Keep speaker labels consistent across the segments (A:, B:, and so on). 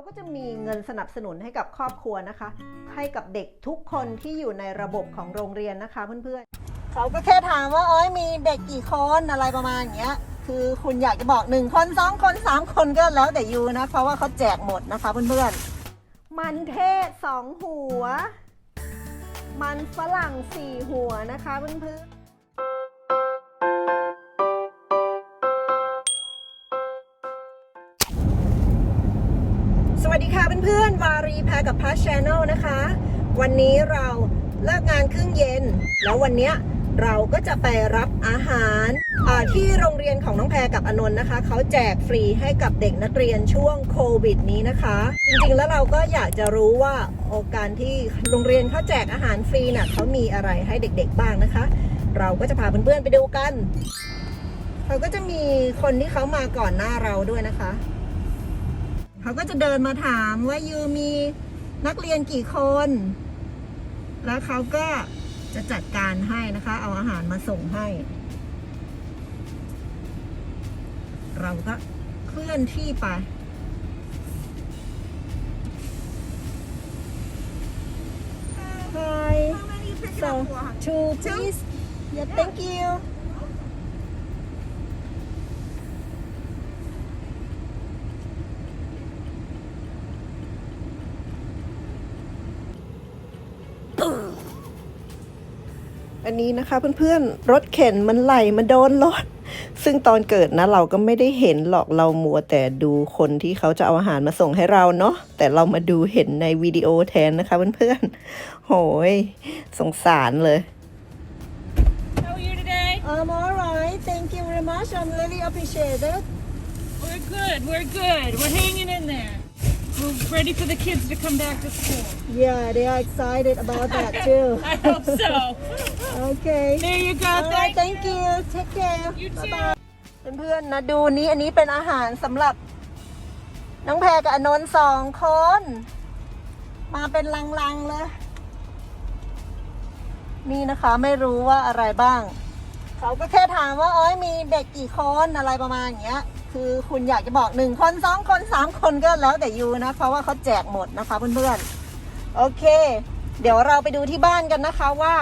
A: เขาก็จะมีเงินสนับสนุนให้กับครอบครัวนะคะ ให้กับเด็กทุกคนที่อยู่ในระบบของโรงเรียนนะคะเพื่อนๆเขาก็แค่ถามว่าอ้อยมีเด็กกี่คนอะไรประมาณอย่างเงี้ย คือคุณอยากจะบอกหนึ่งคนสองคนสามคนก็แล้วแต่ยูนะ เพราะว่าเขาแจกหมดนะคะเพื่อนๆ มันเทศสองหัว มันฝรั่งสี่หัวนะคะเพื่อนๆ สวัสดีค่ะเพื่อนๆวารีแพรกับพัชชแนลนะคะ วันนี้เราเลิกงานครึ่งเย็น แล้ววันเนี้ยเราก็จะไปรับอาหารที่โรงเรียนของน้องแพรกับอนนท์นะคะ เขาแจกฟรีให้กับเด็กนักเรียนช่วงโควิดนี้นะคะ จริงๆแล้วเราก็อยากจะรู้ว่าโอกาสที่โรงเรียนเขาแจกอาหารฟรีน่ะเขามีอะไรให้เด็กๆบ้างนะคะ เราก็จะพาเพื่อนๆไปดูกัน เขาก็จะมีคนที่เขามาก่อนหน้าเราด้วยนะคะ เขาก็จะเดินมาถามว่ายูมีนักเรียนกี่คน แล้วเขาก็จะจัดการให้นะคะ เอาอาหารมาส่งให้ เราก็เคลื่อนที่ไป Hi
B: How many you picking
A: so
B: up for?
A: two please yeah thank you อันนี้นะคะเพื่อนๆรถเข็นมันไหลมาโดนรถ ซึ่งตอนเกิดนะเราก็ไม่ได้เห็นหรอกเรามัวแต่ดูคนที่เขาจะเอาอาหารมาส่งให้เราเนาะแต่เรามาดูเห็นในวิดีโอแทนนะคะเพื่อนๆโหยสงสารเลย
B: How are you today?
A: I'm alright thank you very much I'm really appreciate it
B: We're good. We're good. We're hanging in there. We're ready for the kids to come back to school.
A: yeah they are excited about that too
B: I hope so.
A: Okay
B: There you go.
A: Alright,
B: Thank,
A: thank you take care
B: you too.
A: Bye-bye เพื่อนๆนะดูนี้อันนี้เป็นอาหารสำหรับ น้องแพรกับอนนท์สองคน มาเป็นลังๆเลย นี่นะคะไม่รู้ว่าอะไรบ้าง เขาก็แค่ถามว่าอ้อยมีเด็กกี่คนอะไรประมาณอย่างเงี้ย คือคุณอยากจะบอกหนึ่งคนสองคนสามคนก็แล้วแต่ยูนะ เพราะว่าเขาแจกหมดนะคะเพื่อนๆ โอเค เดี๋ยวเราไปดูที่บ้านกันนะคะว่า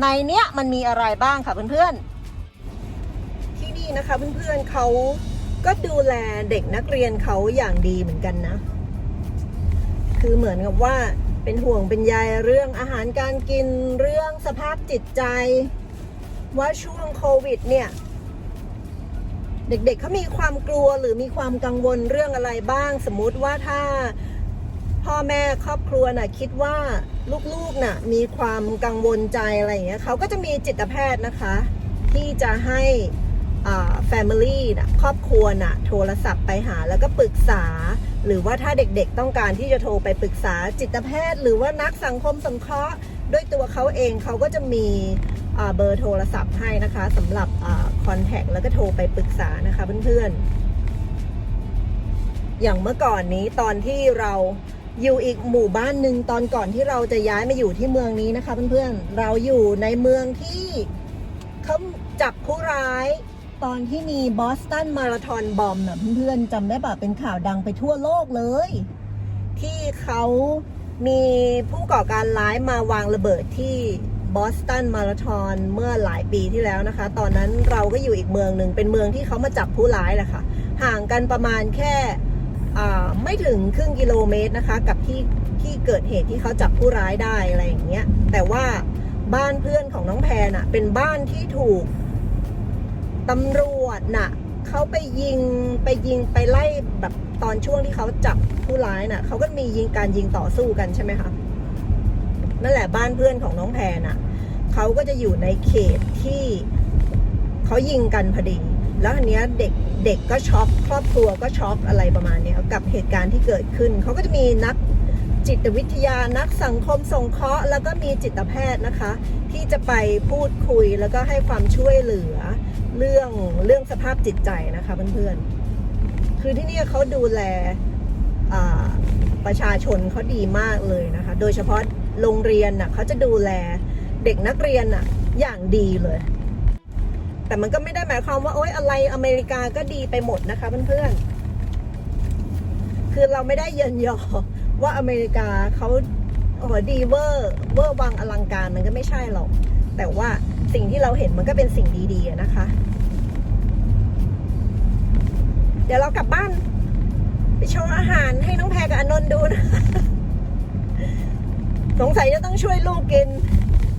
A: ในเนี้ยมันมีอะไรบ้างค่ะเพื่อนๆ ที่นี่นะคะเพื่อนๆเขาก็ดูแลเด็กนักเรียนเขาอย่างดีเหมือนกันนะ คือเหมือนกับว่าเป็นห่วงเป็นใยเรื่องอาหารการกินเรื่องสภาพจิตใจ ว่าช่วงโควิดเนี่ยเด็กๆเเขามีความกลัวหรือมีความกังวลเรื่องอะไรบ้าง สมมุติว่าถ้า พ่อแม่ครอบครัวน่ะคิดว่าลูกๆน่ะมีความกังวลใจอะไรอย่างเงี้ยเขาก็จะมีจิตแพทย์นะคะ ที่จะให้อ่า family น่ะครอบครัวน่ะโทรศัพท์ไปหาแล้วก็ปรึกษา หรือว่าถ้าเด็กๆต้องการที่จะโทรไปปรึกษาจิตแพทย์ หรือว่านักสังคมสงเคราะห์ด้วยตัวเขาเองเขาก็จะมีเบอร์โทรศัพท์ให้นะคะสำหรับคอนแทคแล้วก็โทรไปปรึกษานะคะเพื่อนๆอย่างเมื่อก่อนนี้ตอนที่เรา อยู่อีกหมู่บ้านหนึ่งตอนก่อนที่เราจะย้ายมาอยู่ที่เมืองนี้นะคะเพื่อนๆ เราอยู่ในเมืองที่เขาจับผู้ร้าย ตอนที่มีบอสตันมาราธอนบอมน่ะเพื่อนๆจำได้ป่ะเป็นข่าวดังไปทั่วโลกเลย ที่เขามีผู้ก่อการร้ายมาวางระเบิดที่บอสตันมาราธอนเมื่อหลายปีที่แล้วนะคะ ตอนนั้นเราก็อยู่อีกเมืองหนึ่งเป็นเมืองที่เขามาจับผู้ร้ายแหละค่ะ ห่างกันประมาณแค่ ไม่ถึงครึ่งกิโลเมตรนะคะ กับที่ที่เกิดเหตุที่เขาจับผู้ร้ายได้อะไรอย่างเงี้ย แต่ว่าบ้านเพื่อนของน้องแพรน่ะเป็นบ้านที่ถูกตำรวจน่ะเขาไปยิงไปยิงไปไล่แบบตอนช่วงที่เขาจับผู้ร้ายน่ะเขาก็มียิงการยิงต่อสู้กันใช่ไหมคะนั่นแหละบ้านเพื่อนของน้องแพรน่ะเขาก็จะอยู่ในเขตที่เขายิงกันพอดี แล้วอันเนี้ยเด็กเด็กก็ช็อกครอบครัวก็ช็อกอะไรประมาณเนี้ยกับเหตุการณ์ที่เกิดขึ้น เขาก็จะมีนักจิตวิทยานักสังคมสงเคราะห์แล้วก็มีจิตแพทย์นะคะ ที่จะไปพูดคุยแล้วก็ให้ความช่วยเหลือเรื่องเรื่องสภาพจิตใจนะคะเพื่อนๆคือที่นี่เขาดูแลประชาชนเขาดีมากเลยนะคะ โดยเฉพาะโรงเรียนน่ะเขาจะดูแลเด็กนักเรียนน่ะอย่างดีเลย แต่มันก็ไม่ได้หมายความว่าโอ๊ยอะไรอเมริกาก็ดีไปหมดนะคะเพื่อนๆคือเราไม่ได้เยินยอว่าอเมริกาเขาโอ้ดีเวอร์เวอร์วังอลังการมันก็ไม่ใช่หรอก แต่ว่าสิ่งที่เราเห็นมันก็เป็นสิ่งดีๆนะคะ เดี๋ยวเรากลับบ้าน ไปโชว์อาหารให้น้องแพรกับอนนท์ดูนะสงสัยจะต้องช่วยลูกกิน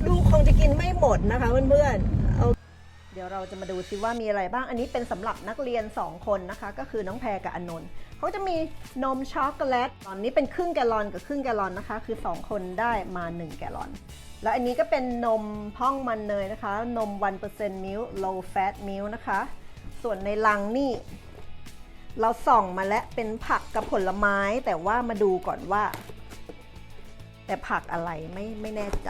A: ลูกคงจะกินไม่หมดนะคะเพื่อนๆ เดี๋ยวเราจะมาดูซิว่ามีอะไรบ้าง อันนี้เป็นสำหรับนักเรียน 2 คนนะคะ ก็คือน้องแพรกับอนนท์เขาจะมีนมช็อกโกแลต ตอนนี้เป็นครึ่งแกลลอนกับครึ่งแกลลอนนะคะ คือ 2 คนได้มา 1 แกลลอน แล้วอันนี้ก็เป็นนมพ่องมันเนยนะคะ นม 1% milk low fat milk นะคะ ส่วนในลังนี่ เราส่องมาแล้วเป็นผักกับผลไม้ แต่ว่ามาดูก่อนว่า แต่ผักอะไรไม่ไม่แน่ใจ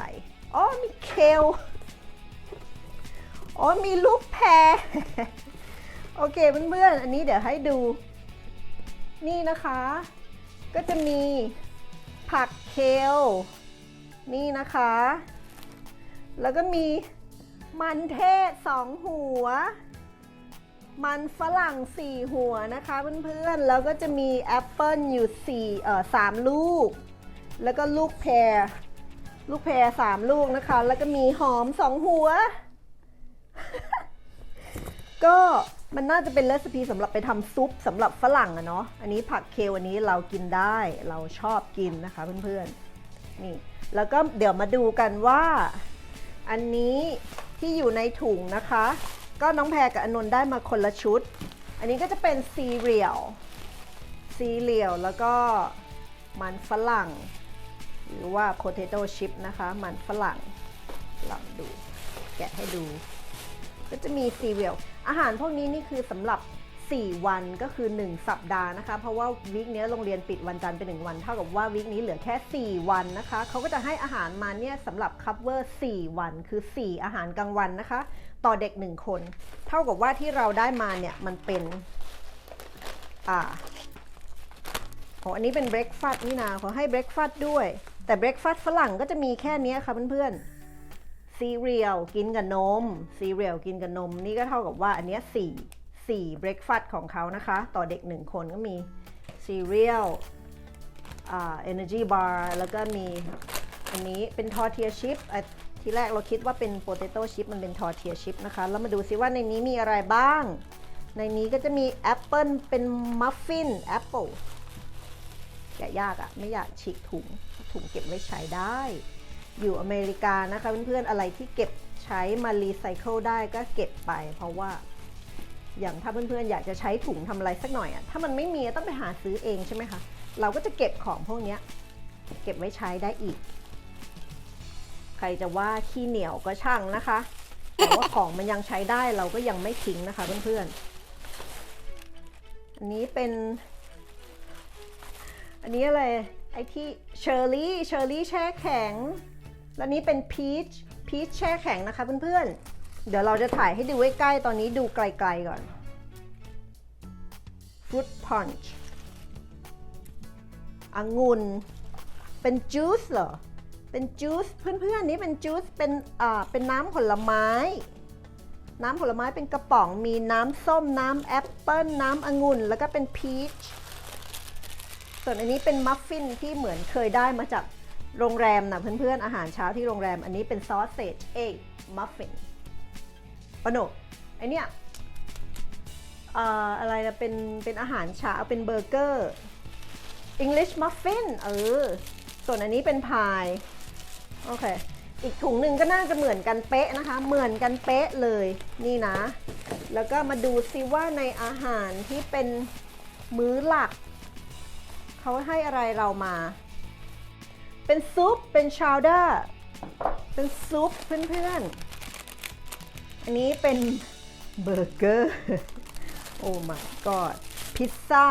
A: อ๋อ มีเคล อ๋อมีลูกแพร โอเคเพื่อนๆ อันนี้เดี๋ยวให้ดู นี่นะคะ ก็จะมีผักเคล นี่นะคะ แล้วก็มีมันเทศสองหัว มันฝรั่ง4หัวนะคะเพื่อนๆ แล้วก็จะมีแอปเปิลอยู่4เอ่อ3ลูก แล้วก็ลูกแพร ลูกแพร3ลูกนะคะ แล้วก็มีหอม2หัว ก็มันน่าจะเป็นเรซปีสำหรับไปทำซุปสำหรับฝรั่งอะเนาะ อันนี้ผักเคลอันนี้เรากินได้ เราชอบกินนะคะเพื่อนๆ นี่ แล้วก็เดี๋ยวมาดูกันว่า อันนี้ที่อยู่ในถุงนะคะ ก็น้องแพรกับอนนท์ได้มาคนละชุด อันนี้ก็จะเป็นซีเรียล ซีเรียลแล้วก็มันฝรั่ง หรือว่า potato chip นะคะ มันฝรั่งลองดู แกะให้ดู ก็จะมีซีเรียลอาหารพวกนี้นี่คือสำหรับ 4 วันก็คือ 1 สัปดาห์นะคะ เพราะว่าวีคนี้โรงเรียนปิดวันจันทร์เป็น1วัน เท่ากับว่าวีคนี้เหลือแค่ 4 วันนะคะเขาก็จะให้อาหารมาเนี่ยสำหรับ cover 4วัน คือ 4 อาหารกลางวันนะคะ ต่อเด็ก 1 คน เท่ากับว่าที่เราได้มาเนี่ยมันเป็นอ่าโอ้อันนี้เป็นเบรกฟาสต์นี่นาเขาให้เบรกฟาสต์ด้วย แต่เบรกฟาสต์ฝรั่งก็จะมีแค่นี้ค่ะเพื่อนๆ ซีเรียลกินกับนมซีเรียลกินกับนม นี่ก็เท่ากับว่าอันเนี้ยสี่สี่เบรกฟาสต์ของเขานะคะ ต่อเด็กหนึ่งคนก็มีซีเรียลอ่าเอเนจีบาร์แล้วก็มีอันนี้เป็นทอร์เทียชิพทีแรกเราคิดว่าเป็นโปเตโต้ชิพมันเป็นทอร์เทียชิพนะคะ แล้วมาดูซิว่าในนี้มีอะไรบ้าง ในนี้ก็จะมีแอปเปิลเป็นมัฟฟินแอปเปิลแกะยากอะไม่อยากฉีกถุงถุงเก็บไว้ใช้ได้ อยู่อเมริกานะคะเพื่อนๆอะไรที่เก็บใช้มารีไซเคิลได้ก็เก็บไป เพราะว่า อย่างถ้าเพื่อนๆอยากจะใช้ถุงทำอะไรสักหน่อยอะถ้ามันไม่มีต้องไปหาซื้อเองใช่ไหมคะเราก็จะเก็บของพวกนี้เก็บไว้ใช้ได้อีก ใครจะว่าขี้เหนียวก็ช่างนะคะแต่ว่าของมันยังใช้ได้เราก็ยังไม่ทิ้งนะคะเพื่อนๆ อันนี้เป็น อันนี้อะไรไอที่เชอร์รี่เชอร์รี่แช่แข็ง แล้วนี้เป็นพีชพีชแช่แข็งนะคะเพื่อนๆ เดี๋ยวเราจะถ่ายให้ดูใกล้ๆ ตอนนี้ดูไกลๆก่อน fruit punch องุ่นเป็นจูสเหรอ เป็นจูสเพื่อนๆ นี่เป็นจูสเป็นอ่าเป็นน้ำผลไม้ น้ำผลไม้เป็นกระป๋องมีน้ำส้มน้ำแอปเปิ้ลน้ำองุ่น แล้วก็เป็นพีชส่วนอันนี้เป็นมัฟฟินที่เหมือนเคยได้มาจาก โรงแรมนะเพื่อนๆ อาหารเช้าที่โรงแรมอันนี้เป็นซอสเซจเอ็กมัฟฟินปะโนไอเนี้ยเอ่ออะไรนะเป็นเป็นอาหารเช้าเป็นเบอร์เกอร์ English muffin เออ ส่วนอันนี้เป็นพาย โอเค อีกถุงหนึ่งก็น่าจะเหมือนกันเป๊ะนะคะ เหมือนกันเป๊ะเลยนี่นะ แล้วก็มาดูซิว่าในอาหารที่เป็นมื้อหลัก เขาให้อะไรเรามา เป็นซุป เป็นชาวเดอร์ เป็นซุปเพื่อนๆ อันนี้เป็นเบอร์เกอร์ โอ้ my god พิซซ่า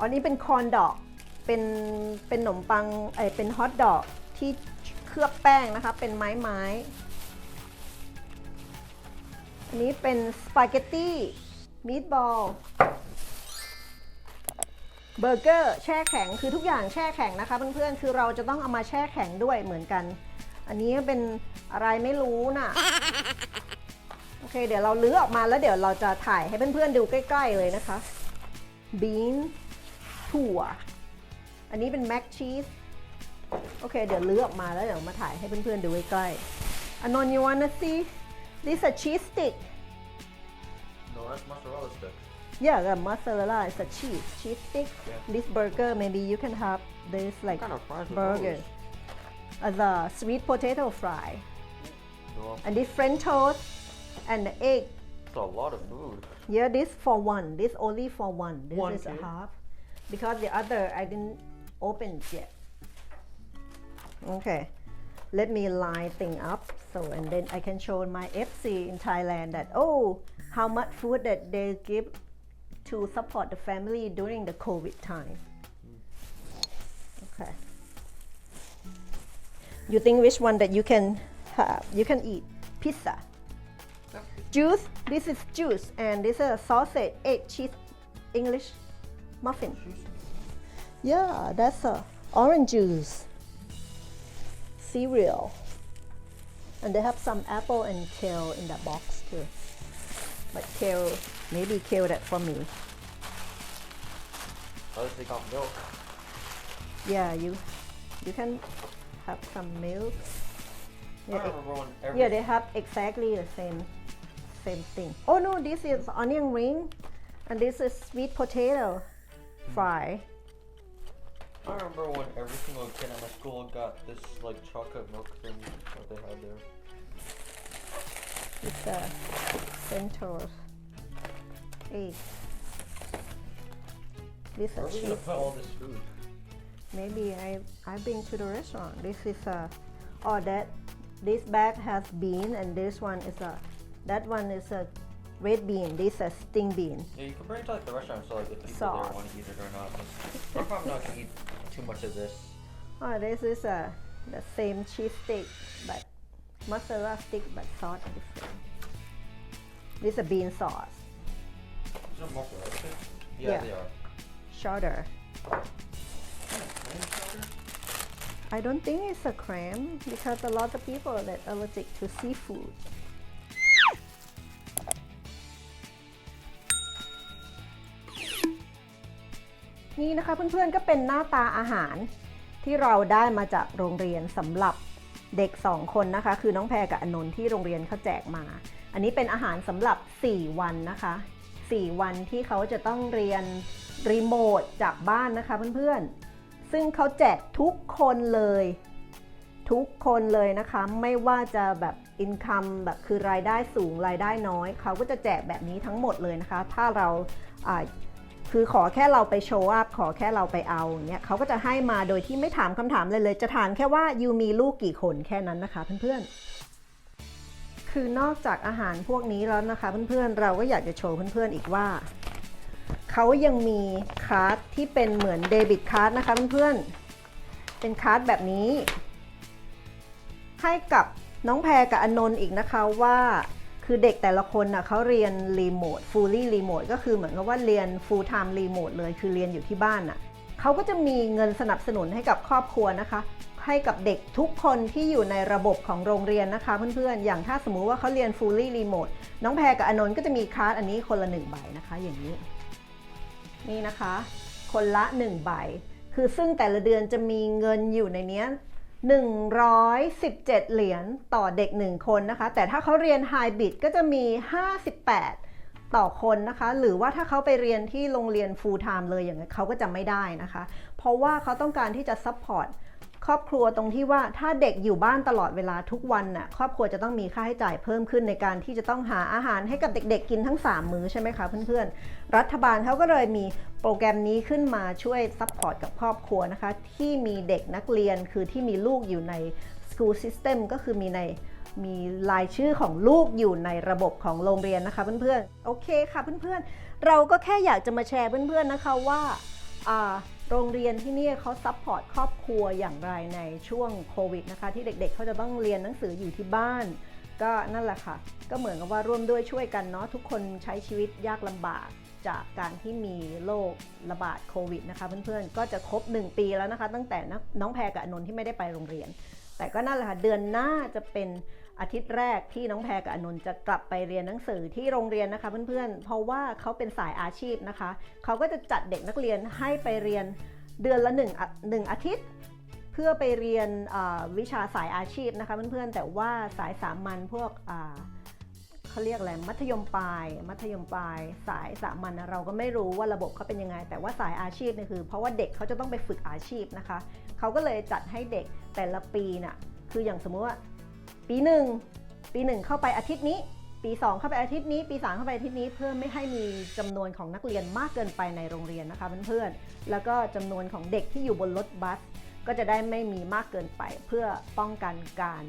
A: อันนี้เป็นคอนดอก เป็น เป็นขนมปังไอยเป็นฮอทดอกที่เคลือบแป้งนะคะ เป็นไม้ไม้อันนี้เป็นสปาเกตตี้มีดบอล เบอร์เกอร์แช่แข็งคือทุกอย่างแช่แข็งนะคะเพื่อนๆคือเราจะต้องเอามาแช่แข็งด้วยเหมือนกัน อันนี้เป็นอะไรไม่รู้น่ะโอเคเดี๋ยวเราลื้อออกมาแล้วเดี๋ยวเราจะถ่ายให้เพื่อนๆดูใกล้ๆเลยนะคะ bean ถั่วอันนี้เป็นแม็กชีสโอเคเดี๋ยวลื้อออกมาแล้วเดี๋ยวมาถ่ายให้เพื่อนๆดูใกล้ๆอนน you wanna see this a cheese stick
C: No, that's mozzarella stick.
A: Yeah the mozzarella is a cheese cheese stick
C: Yeah.
A: this burger maybe you can have this like
C: kind of
A: burger as a sweet potato fry
C: No,
A: and this french toast and the egg
C: it's a lot of food.
A: Yeah, this for one. This only for one. This
C: One
A: is a half. Because the other I didn't open yet. Okay. Let me line thing up so and then I can show my FC in Thailand that oh how much food that they give to support the family during the COVID time. Okay. You think which one that you can have? You can eat pizza juice. This is juice, and this is a sausage, egg, cheese, English muffin. Yeah, that's a orange juice. Cereal, and they have some apple and kale in that box too. But kale, maybe kale that for me.
C: Unless they got milk.
A: Yeah, you, you can have some milk. Yeah,
C: remember when
A: Yeah, they have exactly the same same thing. Oh no, this is onion ring and this is sweet potato fry.
C: I remember when every single kid at my school got this like chocolate milk thing that they had there.
A: It's a center This
C: Where are we gonna put all this food?
A: Maybe I I've been to the restaurant. This is a oh that this bag has bean and this one is a that one is a red bean. This a sting bean.
C: Yeah, you can bring it to like the restaurant so like if people
A: Sauce.
C: there want to eat it or not. I'm probably not gonna eat too much of this.
A: Oh, this is a the same cheese stick, but mozzarella stick, but sauce different. This is a bean sauce,
C: Is there mozzarella stick? Yeah,
A: Yeah.
C: they are.
A: shorter.
C: Clam chowder?
A: I don't think it's a cram because a lot of people that allergic to seafood. นี่นะคะเพื่อนๆก็เป็นหน้าตาอาหารที่เราได้มาจากโรงเรียนสำหรับเด็ก 2 คนนะคะ คือน้องแพรกับอนนท์ที่โรงเรียนเขาแจกมา อันนี้เป็นอาหารสำหรับ 4 วันนะคะ 4 วันที่เขาจะต้องเรียนรีโมทจากบ้านนะคะเพื่อนๆ ซึ่งเขาแจกทุกคนเลย ทุกคนเลยนะคะ ไม่ว่าจะแบบอินคัมแบบคือรายได้สูงรายได้น้อย เขาก็จะแจกแบบนี้ทั้งหมดเลยนะคะ ถ้าเราอ่าคือขอแค่เราไปโชว์อัพขอแค่เราไปเอาอย่างเงี้ยเขาก็จะให้มาโดยที่ไม่ถามคำถามเลยเลย จะถามแค่ว่ายูมีลูกกี่คนแค่นั้นนะคะเพื่อนๆ คือนอกจากอาหารพวกนี้แล้วนะคะเพื่อนๆเราก็อยากจะโชว์เพื่อนๆอีกว่า เขายังมีคาร์ดที่เป็นเหมือนเดบิตคาร์ดนะคะเพื่อนๆเป็นคาร์ดแบบนี้ ให้กับน้องแพรกับอนนท์อีกนะคะว่าคือเด็กแต่ละคนน่ะเขาเรียนรีโมท fully remote ก็คือเหมือนกับว่าเรียน full time remote เลยคือเรียนอยู่ที่บ้านน่ะเขาก็จะมีเงินสนับสนุนให้กับครอบครัวนะคะ ให้กับเด็กทุกคนที่อยู่ในระบบของโรงเรียนนะคะเพื่อนๆ อย่างถ้าสมมุติว่าเขาเรียน fully remote น้องแพรกับอนนท์ก็จะมีคาร์ดอันนี้คนละหนึ่งใบนะคะอย่างนี้ นี่นะคะ คนละ 1 ใบ คือซึ่งแต่ละเดือนจะมีเงินอยู่ในนี้ย117 เหรียญต่อเด็ก 1 คนนะคะ แต่ถ้าเขาเรียนไฮบิดก็จะมี 58 ต่อคนนะคะ หรือว่าถ้าเขาไปเรียนที่โรงเรียน full time เลยอย่างนี้เขาก็จะไม่ได้นะคะ เพราะว่าเขาต้องการที่จะ support ครอบครัวตรงที่ว่าถ้าเด็กอยู่บ้านตลอดเวลาทุกวันน่ะครอบครัวจะต้องมีค่าใช้จ่ายเพิ่มขึ้นในการที่จะต้องหาอาหารให้กับเด็กๆ กินทั้ง 3 มื้อใช่ไหมคะเพื่อนๆ รัฐบาลเขาก็เลยมีโปรแกรมนี้ขึ้นมาช่วยซัพพอร์ตกับครอบครัวนะคะ ที่มีเด็กนักเรียนคือที่มีลูกอยู่ใน school system ก็คือมีในมีรายชื่อของลูกอยู่ในระบบของโรงเรียนนะคะเพื่อนๆ โอเคค่ะเพื่อนๆ เราก็แค่อยากจะมาแชร์เพื่อนๆนะคะว่าอ่า โรงเรียนที่นี่เขาซัพพอร์ตครอบครัวอย่างไรในช่วงโควิดนะคะที่เด็กๆเขาจะต้องเรียนหนังสืออยู่ที่บ้าน ก็นั่นแหละค่ะ ก็เหมือนกับว่าร่วมด้วยช่วยกันเนาะทุกคนใช้ชีวิตยากลำบากจากการที่มีโรคระบาดโควิดนะคะเพื่อนๆ ก็จะครบ 1 ปีแล้วนะคะ ตั้งแต่น้องแพรกับอนนท์ที่ไม่ได้ไปโรงเรียน แต่ก็นั่นแหละค่ะเดือนหน้าจะเป็น อาทิตย์แรกที่น้องแพรกับอนนท์จะกลับไปเรียนหนังสือที่โรงเรียนนะคะเพื่อนๆ เพราะว่าเขาเป็นสายอาชีพนะคะ เขาก็จะจัดเด็กนักเรียนให้ไปเรียนเดือนละหนึ่งหนึ่งอาทิตย์ เพื่อไปเรียนวิชาสายอาชีพนะคะเพื่อนๆ แต่ว่าสายสามัญพวกเขาเรียกอะไรมัธยมปลาย มัธยมปลาย สายสามัญเราก็ไม่รู้ว่าระบบเขาเป็นยังไง แต่ว่าสายอาชีพเนี่ยคือ เพราะว่าเด็กเขาจะต้องไปฝึกอาชีพนะคะ เขาก็เลยจัดให้เด็กแต่ละปีน่ะคืออย่างสมมติว่า ปีหนึ่งปีหนึ่งเข้าไปอาทิตย์นี้ ปี 2 เข้าไปอาทิตย์นี้ ปี 3 เข้าไปอาทิตย์นี้ เพื่อไม่ให้มีจำนวนของนักเรียนมากเกินไปในโรงเรียนนะคะเพื่อนๆแล้วก็จำนวนของเด็กที่อยู่บนรถบัส ก็จะได้ไม่มีมากเกินไป เพื่อป้องกันการ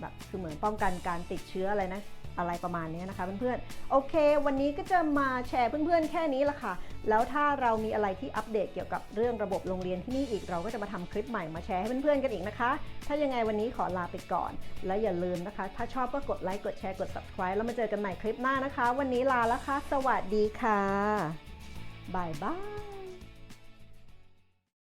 A: แบบคือเหมือนป้องกันการติดเชื้ออะไรนะ อะไรประมาณนี้นะคะเพื่อนๆโอเค วันนี้ก็จะมาแชร์เพื่อนๆแค่นี้ละค่ะ แล้วถ้าเรามีอะไรที่อัปเดตเกี่ยวกับเรื่องระบบโรงเรียนที่นี่อีกเราก็จะมาทำคลิปใหม่มาแชร์ให้เพื่อนๆกันอีกนะคะ ถ้ายังไงวันนี้ขอลาไปก่อน และอย่าลืมนะคะ ถ้าชอบก็กดไลค์กดแชร์กด subscribe แล้วมาเจอกันใหม่คลิปหน้านะคะ วันนี้ลาแล้วค่ะสวัสดีค่ะบายบาย